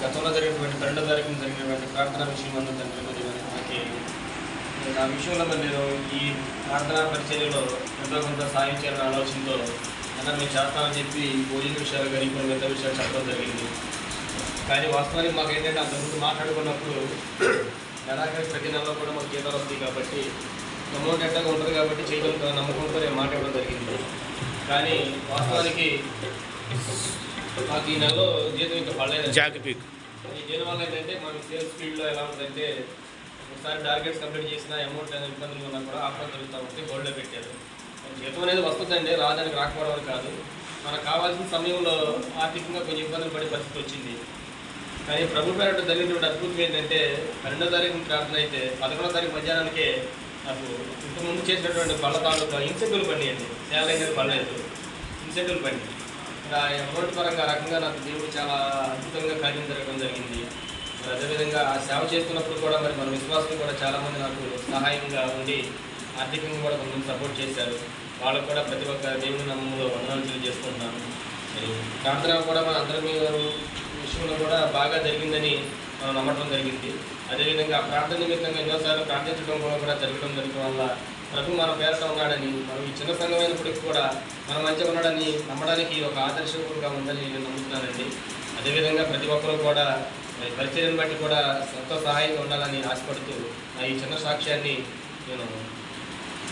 గతంలో జరిగినటువంటి రెండో తారీఖున జరిగినటువంటి ప్రార్థన విషయం అందు తండ్రి మరి ఆ విషయంలో మరి నేను ఈ ప్రార్థనా పరిచర్యలో ఎంతో కొంత సాయం చేయాలనే ఆలోచనతో అన్న మేము చేస్తామని చెప్పి ఈ భోజన విషయాలు కానీ కొన్ని మిగతా విషయాలు చెప్పడం జరిగింది. కానీ వాస్తవానికి మాకు ఏంటంటే అంతకుముందు మాట్లాడుకున్నప్పుడు ఎలాగే ప్రతి నెలలో కూడా మాకు జీతాలు వస్తాయి కాబట్టి అమౌంట్ ఎంతగా ఉంటుంది కాబట్టి చేయడం నమ్మకంతో నేను మాట్లాడడం జరిగింది. కానీ వాస్తవానికి ఈ నెలలో జీతం ఇంకా పడలేదు. జాకి పీక్. ఈ దీనివల్ల ఏంటంటే మన సేల్స్ ఫీల్డ్లో ఎలా ఉంటుందంటే ఒకసారి టార్గెట్స్ కంప్లీట్ చేసిన అమౌంట్ అనేది ఇబ్బందులు ఉన్నా కూడా ఆఫర్ జరుగుతూ ఉంటే గోల్డ్లో పెట్టారు. జీతం అనేది వస్తుందండి రాదానికి రాకపోవడం కాదు. మనకు కావాల్సిన సమయంలో ఆర్థికంగా కొంచెం ఇబ్బందులు పడే పరిస్థితి వచ్చింది. కానీ ప్రభు పేరట జరిగినటువంటి అద్భుతం ఏంటంటే పన్నెండో తారీఖు ప్రార్థన అయితే పదకొండో తారీఖు మధ్యాహ్నానికే నాకు ఇంతకుముందు చేసినటువంటి పళ్ళ తాలూకా ఇన్సెంటివ్లు పండియండి శాలరీ అనేది పడలేదు. ఇన్సెంటివ్లు పండి ఇలా అమౌంట్ పరంగా రకంగా నాకు దేవుడు చాలా అద్భుతంగా కార్యం జరగడం జరిగింది. మరి అదేవిధంగా ఆ సేవ చేస్తున్నప్పుడు కూడా మరి మన విశ్వాసం కూడా చాలామంది నాకు సహాయంగా ఉండి ఆర్థికంగా కూడా కొంచెం సపోర్ట్ చేశారు. వాళ్ళకు కూడా ప్రతి ఒక్క దేవుని నమ్మంలో వందనాలు తెలియజేసుకుంటున్నాను. మరి ప్రార్థన కూడా మన అందరి విషయంలో కూడా బాగా జరిగిందని మనం నమ్మటం జరిగింది. అదేవిధంగా ఆ ప్రార్థన నిమిత్తంగా ఎన్నోసార్లు ప్రార్థించడం కూడా జరగడం జరగడం వల్ల ప్రభు మన పేరట ఉన్నాడని మనం ఈ చిన్న సంఘమైనప్పటికీ కూడా మన మంచిగా ఉన్నాడని నమ్మడానికి ఒక ఆదర్శకుడుగా ఉందని నేను నమ్ముతున్నానండి అదేవిధంగా ప్రతి ఒక్కరూ కూడా మరి పరిచయం బట్టి కూడా ఎంతో సహాయంగా ఉండాలని ఆశపడుతూ నా ఈ చిన్న సాక్ష్యాన్ని నేను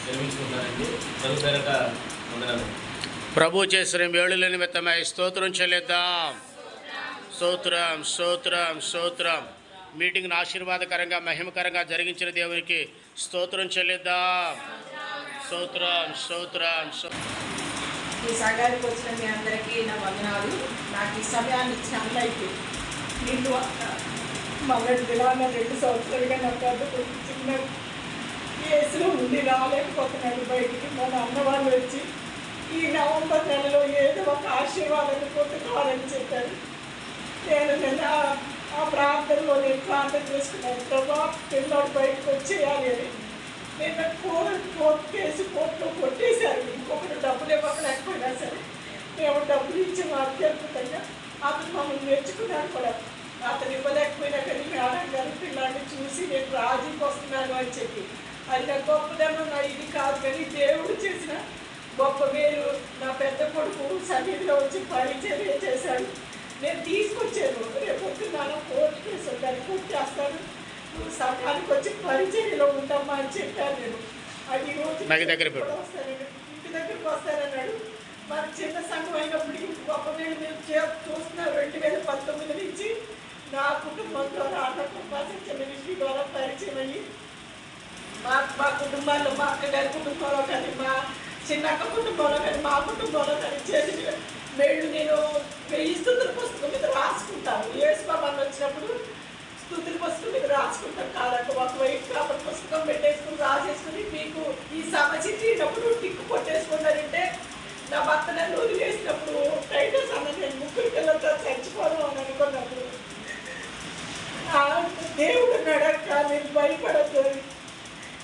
నిర్మించుకుంటానండి ప్రభు పేరట వందనాలు. ప్రభు చేసిన ఏళ్ళ నిమిత్తమై స్తోత్రం చెల్లిద్దాం. స్తోత్రం స్తోత్రం స్తోత్రం. మీటింగ్ను ఆశీర్వాదకరంగా మహిమకరంగా జరిగించిన దేవునికి స్తోత్రం చెల్లిద్దాం. స్తోత్రం స్తోత్రం ఈ సంఘానికి వచ్చిన మీ అందరికీ నా వందనాలు. నాకు ఈ సమయాన్ని చాలా అయితే నీళ్ళు మొన్నటి దినాన రెండు సంవత్సరాలుగా నా పెద్ద చిన్న కేసులో ఉండి రాలేకపోతున్నాడు బయటికి. మన అన్నవాళ్ళు వచ్చి ఈ నవంబర్ నెలలో ఏదో ఒక ఆశీర్వాదం పొందుకోవాలని చెప్పారు. నేను నిన్న ఆ- ప్రా ప్రార్థన చేసుకున్నాను. ప్రభా పిల్లలు బయటకు వచ్చేయాలి అని. నిన్న కోర్ కోర్టు కేసు కోర్టులో కొట్టేశారు. ఇంకొకటి డబ్బులు ఇవ్వకలేకపోయినా సరే మేము డబ్బులు ఇచ్చి అత్యద్భుతంగా అతను మమ్మల్ని నేర్చుకున్నాను కూడా. అతను ఇవ్వలేకపోయినా కానీ మేడం గారు పిల్లాడిని చూసి నేను రాజీకి వస్తున్నాను అని చెప్పి. అది నా గొప్పదేమో నా ఇది కాదు కానీ దేవుడు చేసిన గొప్ప మీరు నా పెద్ద కొడుకు సన్నిధిలో వచ్చి పరిచర్య చేశాడు. నేను తీసుకొచ్చాను. రేపు కోర్టు కేసు దాన్ని పూర్తి చేస్తాను సంఘానికి వచ్చి పరిచర్యలో ఉంటామా అని చెప్పాను నేను. అది రోజు దగ్గర ఇంటి దగ్గరకు వస్తానన్నాడు మన చిన్న సంఘం అయినప్పుడు గొప్ప మీరు చే- చూస్తున్నారు రెండు వేల పంతొమ్మిది నుంచి నా కుటుంబం ద్వారా అన్న మినిస్ట్రీ ద్వారా పరిచయం అయ్యి మా మా కుటుంబాల్లో మా అక్కగారి కుటుంబంలో కానీ మా చిన్నక్క కుటుంబంలో కానీ మా కుటుంబంలో కానీ చేసిన మేళ్ళు నేను వెయ్యి స్థుతుల పుస్తకం మీద రాసుకుంటాను ఏసు వచ్చినప్పుడు స్థుతుల పుస్తకం మీద రాసుకుంటాను కాదక్క ఒక వైట్ కాపర్ పుస్తకం పెట్టేసుకుని రాసేసుకుని మీకు ఈ సమస్య తీరినప్పుడు టిక్కు కొట్టేసుకున్నారంటే నా భర్త నన్ను వదిలేసినప్పుడు టైటస్ అన్న నేను ముగ్గురు పిల్లలతో చచ్చిపోదాం అని అనుకున్నప్పుడు దేవుడు నడక నేను భయపడద్దు.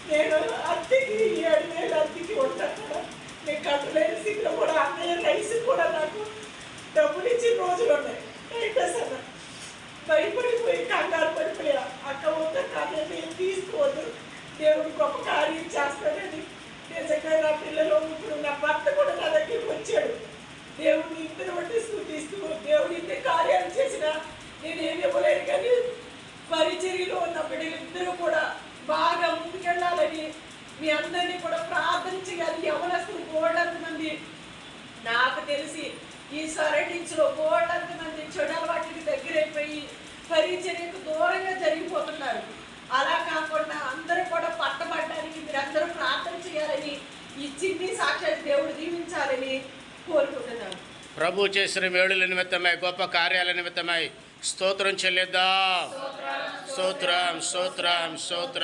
నేను అద్దెకి ఏడు వేలు అద్దెకి ఉంటాను నేను కట్టలేని స్థితిలో కూడా అన్నయ్య రైస్ కూడా నాకు డబ్బులు ఇచ్చిన రోజులు ఉన్నాయి. టైటస్ అన్న భయపడిపోయి కంగారు పడిపోయా. అక్క వద్ద కానీ నేను తీసుకోవద్దు దేవుడు గొప్ప కార్యం చేస్తాడని. నిజంగా నా పిల్లలు ఇప్పుడు నా భర్త కూడా నా దగ్గరికి వచ్చాడు. దేవుడిని ఇద్దరు బట్టి స్థుతిస్తూ దేవుడు ఇన్ని కార్యాలు చేసిన నేను ఏమి ఇవ్వలేను కానీ పరిచర్యలో ఉన్న బిడ్డలిద్దరూ కూడా బాగా ముందుకెళ్ళాలని మీ అందరినీ కూడా ప్రార్థన చేయాలి ఎవరస్తులు గోడంత మంది నాకు తెలిసి ఈ సరడించులో గోడంత మంది చెడు అలవాట్లకి దగ్గరైపోయి పరిచర్యకు దూరంగా జరిగిపోతున్నారు అలా కాకుండా అందరూ కూడా పట్టబడడానికి మీరందరూ ప్రార్థన చేయాలని ఈ చిన్ని సాక్షాత్ దేవుడు దీవించాలని కోరుకుంటున్నాను ప్రభు చేసిన మేలుల నిమిత్తమై గొప్ప కార్యాల నిమిత్తమై స్తోత్రం చెల్లిద్దాం. స్తోత్రం స్తోత్రం స్తోత్రం.